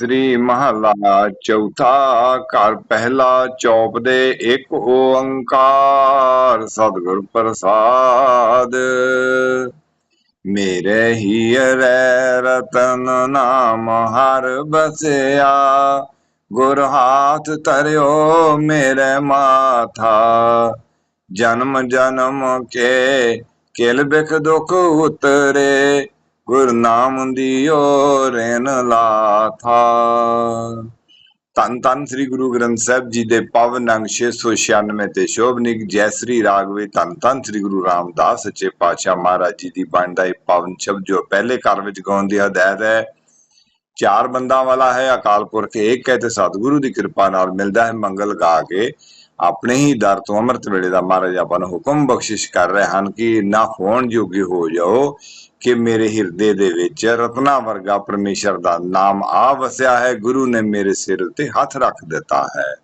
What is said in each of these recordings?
ਸ੍ਰੀ ਮਹਲਾ ਚੌਥਾ ਘਰ ਪਹਿਲਾ ਚੌਪ ਦੇ ਇੱਕ ਓੰਕਾਰ, ਸਤਿਗੁਰ ਪ੍ਰਸਾਦ। ਮੇਰੇ ਹੀਰੇ ਰਤਨ ਨਾਮ ਹਰ ਬਸਿਆ, ਗੁਰ ਹਾਥ ਤਰਿਓ ਮੇਰੇ ਮਾਥਾ। ਜਨਮ ਜਨਮ ਕੇ ਕਿਲ ਬਿਖ ਦੁਖ ਉਤਰੇ ਗੁਰਨਾਮ ਦਿਓ ਰੇਨ ਲਾਥਾ। ਤਨ ਤਨ ਸ੍ਰੀ ਗੁਰੂ ਗ੍ਰੰਥ ਸਾਹਿਬ ਜੀ ਦੇ ਪਾਵਨ ਅੰਗ 696 ਤੇ ਸ਼ੋਭਨਿਕ ਜੈ ਸ੍ਰੀ ਰਾਗ ਤਨ ਤਨ ਸ੍ਰੀ ਗੁਰੂ ਰਾਮਦਾਸ ਸੱਚੇ ਪਾਤਸ਼ਾਹ ਮਹਾਰਾਜ ਜੀ ਦੀ ਬਾਣੀ ਦਾ ਇਹ ਪਾਵਨ ਸ਼ਬਦ ਜੋ ਪਹਿਲੇ ਘਰ ਵਿੱਚ ਗਾਉਣ ਦੀ ਹਦਾਇਤ ਹੈ। ਚਾਰ ਬੰਦਾਂ ਵਾਲਾ ਹੈ, ਅਕਾਲ ਪੁਰਖ ਇੱਕ ਹੈ ਤੇ ਸਤਿਗੁਰੂ ਦੀ ਕਿਰਪਾ ਨਾਲ ਮਿਲਦਾ ਹੈ ਮੰਗਲ ਗਾ ਕੇ। ਆਪਣੇ ਹੀ ਦਰ ਤੋਂ ਅੰਮ੍ਰਿਤ ਵੇਲੇ ਦਾ ਮਹਾਰਾਜ ਆਪਾਂ ਨੂੰ ਹੁਕਮ ਬਖਸ਼ਿਸ਼ ਕਰ ਰਹੇ ਹਨ ਕਿ ਨਾ ਹੋਣ ਜੋਗੇ ਹੋ ਜਾਓ। ਕਿ ਮੇਰੇ ਹਿਰਦੇ ਦੇ ਵਿੱਚ ਰਤਨਾ ਵਰਗਾ ਪਰਮੇਸ਼ਰ ਦਾ ਨਾਮ ਆ ਵਸਿਆ ਹੈ, ਗੁਰੂ ਨੇ ਮੇਰੇ ਸਿਰ ਉੱਤੇ ਹੱਥ ਰੱਖ ਦਿੱਤਾ ਹੈ।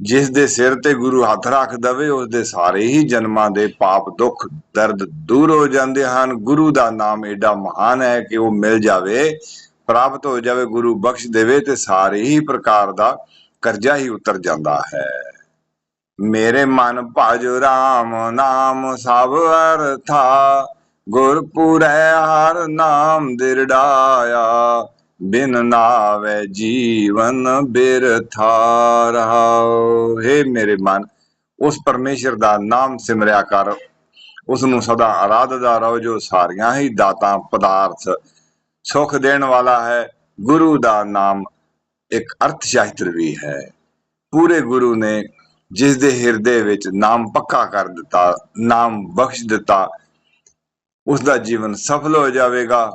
ਜਿਸ ਦੇ ਸਿਰ ਤੇ ਗੁਰੂ ਹੱਥ ਰੱਖ ਦਵੇ, ਉਸ ਦੇ ਸਾਰੇ ਹੀ ਜਨਮਾਂ ਦੇ ਪਾਪ, ਦੁੱਖ, ਦਰਦ ਦੂਰ ਹੋ ਜਾਂਦੇ ਹਨ। ਗੁਰੂ ਦਾ ਨਾਮ ਏਡਾ ਮਹਾਨ ਹੈ ਕਿ ਉਹ ਮਿਲ ਜਾਵੇ, ਪ੍ਰਾਪਤ ਹੋ ਜਾਵੇ, ਗੁਰੂ ਬਖਸ਼ ਦੇਵੇ ਤੇ ਸਾਰੇ ਹੀ ਪ੍ਰਕਾਰ ਦਾ ਕਰਜ਼ਾ ਹੀ ਉਤਰ ਜਾਂਦਾ ਹੈ। ਮੇਰੇ ਮਨ ਭਜ ਰਾਮ ਨਾਮ ਸਭ ਅਰਥਾ ਗੁਰਪੁਰੈ ਹਰ ਨਾਮ ਦਿਰੜਾਇਆ ਬਿਨ ਨਾਵੇ ਜੀਵਨ ਬਿਰਥਾ ਰਹਾਉ ਹੈ ਮੇਰੇ ਮਨ, ਉਸ ਪਰਮੇਸ਼ਰ ਦਾ ਨਾਮ ਸਿਮਰਿਆ ਕਰ। ਉਸ ਨੂੰ ਸਦਾ ਆਰਾਧਦਾ ਰਹੋ, ਜੋ ਸਾਰੀਆਂ ਹੀ ਦਾਤਾਂ ਪਦਾਰਥ ਸੁਖ ਦੇਣ ਵਾਲਾ ਹੈ। ਗੁਰੂ ਦਾ ਨਾਮ ਇੱਕ ਅਰਥ ਸ਼ਾਸਤਰ ਵੀ ਹੈ। ਪੂਰੇ ਗੁਰੂ ਨੇ ਜਿਸ ਦੇ ਹਿਰਦੇ ਵਿੱਚ ਨਾਮ ਪੱਕਾ ਕਰ ਦਿੱਤਾ, ਨਾਮ ਬਖਸ਼ ਦਿੱਤਾ ਉਸ ਦਾ ਜੀਵਨ ਸਫਲ ਹੋ ਜਾਵੇਗਾ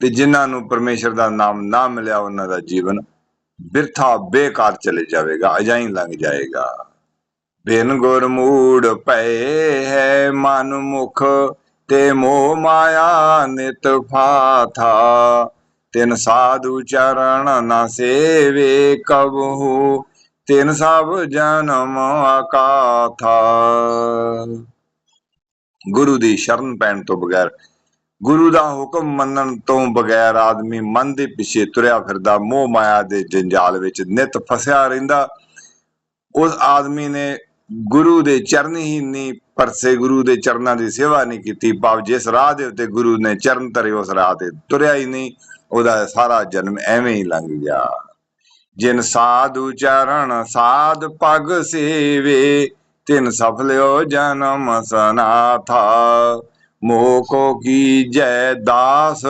ਤੇ ਜਿਨ੍ਹਾਂ ਨੂੰ ਪਰਮੇਸ਼ਰ ਦਾ ਨਾਮ ਨਾ ਮਿਲਿਆ, ਉਹਨਾਂ ਦਾ ਜੀਵਨ ਬਿਰਥਾ ਬੇਕਾਰ ਚਲੇ ਜਾਵੇਗਾ ਅਜਾਈ ਲੰਘ ਜਾਏਗਾ। ਬਿਨ ਗੁਰ ਮੂੜ ਪਏ ਹੈ ਮਨ ਮੁਖ, ਤੇ ਮੋਹ ਮਾਇਆ ਨਿਤ ਫਾਥਾ। ਤਿਨ ਸਾਧੂ ਚਰਨ ਨਾ ਸੇਵੇ ਕਬਹੂ, ਤਿਨ ਸਭ ਜਨਮ ਅਕਾਥਾ ਗੁਰੂ ਦੀ ਸ਼ਰਨ ਪੈਣ ਤੋਂ ਬਗੈਰ। ਗੁਰੂ ਦਾ ਹੁਕਮ ਮੰਨਣ ਤੋਂ ਬਗੈਰ ਆਦਮੀ ਮਨ ਦੇ ਪਿੱਛੇ ਤੁਰਿਆ ਫਿਰਦਾ, ਮੋਹ ਮਾਇਆ ਦੇ ਜੰਜਾਲ ਵਿੱਚ ਨਿਤ ਫਸਿਆ ਰਹਿੰਦਾ। ਉਸ ਆਦਮੀ ਨੇ ਗੁਰੂ ਦੇ ਚਰਨ ਹੀ ਨਹੀਂ ਪਰਸੇ ਗੁਰੂ ਦੇ ਚਰਨਾਂ ਦੀ ਸੇਵਾ ਨਹੀਂ ਕੀਤੀ। ਭਾਵ ਜਿਸ ਰਾਹ ਦੇ ਉੱਤੇ ਗੁਰੂ ਨੇ ਚਰਨ ਧਰੇ, ਉਸ ਰਾਹ ਤੇ ਤੁਰਿਆ ਹੀ ਨਹੀਂ, ਉਹਦਾ ਸਾਰਾ ਜਨਮ ਐਵੇਂ ਹੀ ਲੰਘ ਗਿਆ। ਜਿਨ ਸਾਧੂ ਚਰਨ, ਸਾਧ ਪਗ ਸੇਵੇ ਤਿਨ ਸਫਲਿਓ ਜਨਮ ਸਨਾਥਾ। ਮੋਹ ਕੋ ਕੀਜੈ ਦਾਸ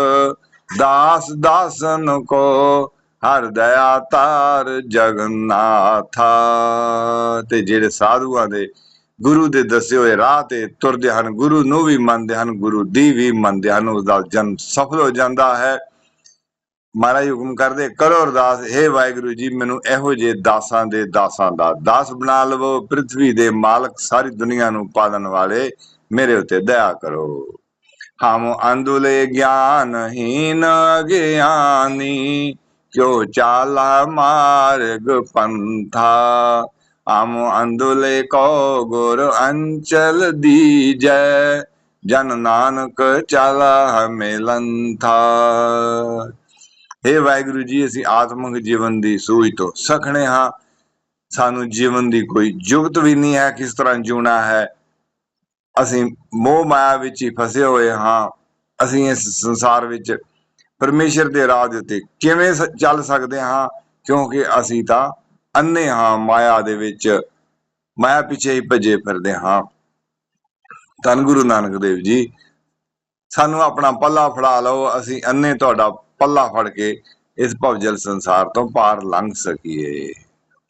ਦਾਸ ਦਾਸਨ ਕੋ ਹਰ ਦਇਆ ਤਾਰ ਜਗਨਨਾਥਾ। ਤੇ ਜਿਹੜੇ ਸਾਧੂਆਂ ਦੇ ਗੁਰੂ ਦੇ ਦੱਸੇ ਹੋਏ ਰਾਹ ਤੇ ਤੁਰਦੇ ਹਨ, ਗੁਰੂ ਨੂੰ ਵੀ ਮੰਨਦੇ ਹਨ, ਗੁਰੂ ਦੀ ਵੀ ਮੰਨਦੇ ਹਨ, ਉਸ ਦਾ ਜਨਮ ਸਫਲ ਹੋ ਜਾਂਦਾ ਹੈ। ਮਹਾਰਾਜ ਹੁਕਮ ਕਰਦੇ, ਕਰੋ ਅਰਦਾਸ हे ਵਾਹਿਗੁਰੂ ਜੀ, ਮੈਨੂੰ ਇਹੋ ਜਿਹੇ ਦਾਸਾਂ ਦੇ ਦਾਸਾਂ ਦਾ ਦਾਸ ਬਣਾ ਲਵੋ ਪ੍ਰithvi ਦੇ ਮਾਲਕ ਸਾਰੀ ਦੁਨੀਆ ਨੂੰ ਪਾਲਣ ਵਾਲੇ ਮੇਰੇ ਉੱਤੇ ਦਇਆ ਕਰੋ। ਹਮ ਅੰਦੁਲੇ ਗਿਆਨਹੀਨ ਗਿਆਨੀ, ਕਿਉ ਚਾਲਾ ਮਾਰਗ ਪੰਥਾ? ਹਮ ਅੰਦੁਲੇ ਕੋ ਗੁਰ ਅੰਚਲ ਦੀਜੈ, ਜਨ ਨਾਨਕ ਚਾਲਾ ਲੰਥਾ हे ਵਾਹਿਗੁਰੂ ਜੀ, ਅਸੀਂ ਆਤਮਿਕ ਜੀਵਨ ਦੀ ਸੂਝ ਤੋਂ ਸਖਣੇ ਹਾਂ। ਸਾਨੂੰ ਜੀਵਨ ਦੀ ਕੋਈ ਜੁਗਤ ਵੀ ਨਹੀਂ ਹੈ, ਕਿਸ ਤਰ੍ਹਾਂ ਜਿਉਣਾ ਹੈ। ਅਸੀਂ ਮੋਹ ਮਾਇਆ ਵਿੱਚ ਹੀ ਫਸੇ ਹੋਏ ਹਾਂ। ਅਸੀਂ ਇਸ ਸੰਸਾਰ ਵਿੱਚ ਪਰਮੇਸ਼ਰ ਦੇ ਰਾਹ ਦੇ ਉੱਤੇ ਕਿਵੇਂ ਚੱਲ ਸਕਦੇ ਹਾਂ? ਕਿਉਂਕਿ ਅਸੀਂ ਤਾਂ ਅੰਨੇ ਹਾਂ, ਮਾਇਆ ਦੇ ਵਿੱਚ। ਮਾਇਆ ਪਿੱਛੇ ਹੀ ਭੱਜੇ ਫਿਰਦੇ ਹਾਂ। ਧੰਨ ਗੁਰੂ ਨਾਨਕ ਦੇਵ ਜੀ, ਸਾਨੂੰ ਆਪਣਾ ਪੱਲਾ ਫੜਾ ਲਓ। ਅਸੀਂ ਅੰਨੇ ਤੁਹਾਡਾ ਪੱਲਾ ਫੜ ਕੇ ਇਸ ਭਵਜਲ ਸੰਸਾਰ ਤੋਂ ਪਾਰ ਲੰਘ ਸਕੀਏ।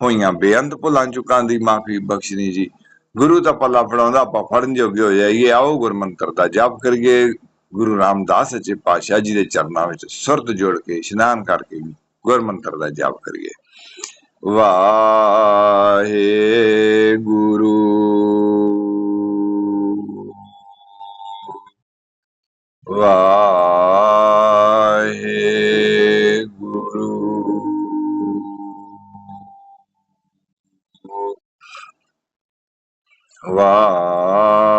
ਹੋਈਆਂ ਬੇਅੰਤ ਭੁੱਲਾਂ ਚੁੱਕਾਂ ਦੀ ਮਾਫੀ ਬਖਸ਼ਣੀ ਜੀ। ਗੁਰੂ ਦਾ ਪੱਲਾ ਫੜਾਉਂਦਾ, ਆਪਾਂ ਫੜਨ ਜੋਗੇ ਹੋ ਜਾਈਏ। ਆਓ ਗੁਰਮੰਤਰ ਦਾ ਜਾਪ ਕਰੀਏ। ਗੁਰੂ ਰਾਮਦਾਸ ਸੱਚੇ ਪਾਤਸ਼ਾਹ ਜੀ ਦੇ ਚਰਨਾਂ ਵਿੱਚ ਸੁਰਤ ਜੋੜ ਕੇ ਇਸ਼ਨਾਨ ਕਰਕੇ ਗੁਰਮੰਤਰ ਦਾ ਜਾਪ ਕਰੀਏ। ਵਾਹੇ ਗੁਰੂ ਵਾਹ ਵਾਹੇ